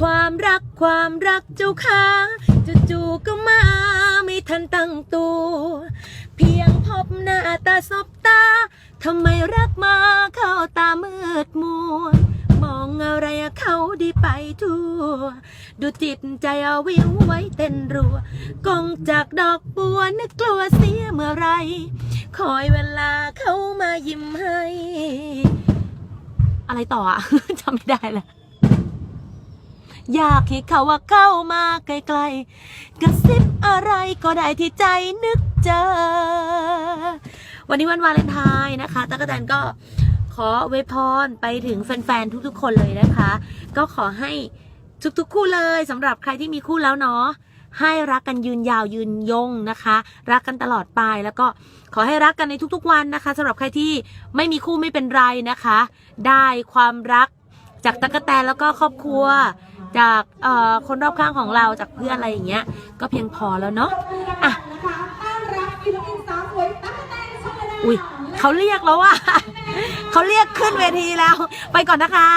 ความรักความรักเจ้าค่ะจู่ๆก็มาไม่ทันตั้งตัว เพียงพบหน้าตาสบตาทำไมรักมาเข้าตามืดมัวมองอะไรเขาดีไปทั่ว ดูจิตใจเอาวิวไว้เต้นรัวกองจากดอกบัวนึกกลัวเสียเมื่อไร คอยเวลาเขามายิ้มให้ อะไรต่ออะจำไม่ได้ละ อยากให้เขาว่าเข้ามาใกล้ๆกระซิบอะไรก็ได้ที่ใจนึกเจอ วันนี้วันวาเลนไทน์นะคะตั๊กะแตนก็ขออวพรไปถึงแฟนๆทุกๆ คนเลยนะคะ ก็ขอให้ทุกๆ คู่เลยสำหรับใครที่มีคู่แล้วเนาะให้รักกันยืนยาวยืนยงนะคะ รักกันตลอดไปแล้วก็ขอให้รักกันในทุกๆวันนะคะสำหรับใครที่ไม่มีคู่ไม่เป็นไรนะคะ ได้ความรักจากตั๊กแตนแล้วก็ครอบครัว จากคนรอบข้างของเราจากเพื่อนอะไรอย่างเงี้ย ก็เพียงพอแล้วเนาะอะอุ้ยเขาเรียกแล้วว่าเขาเรียกขึ้นเวทีแล้ว ไปก่อนนะคะ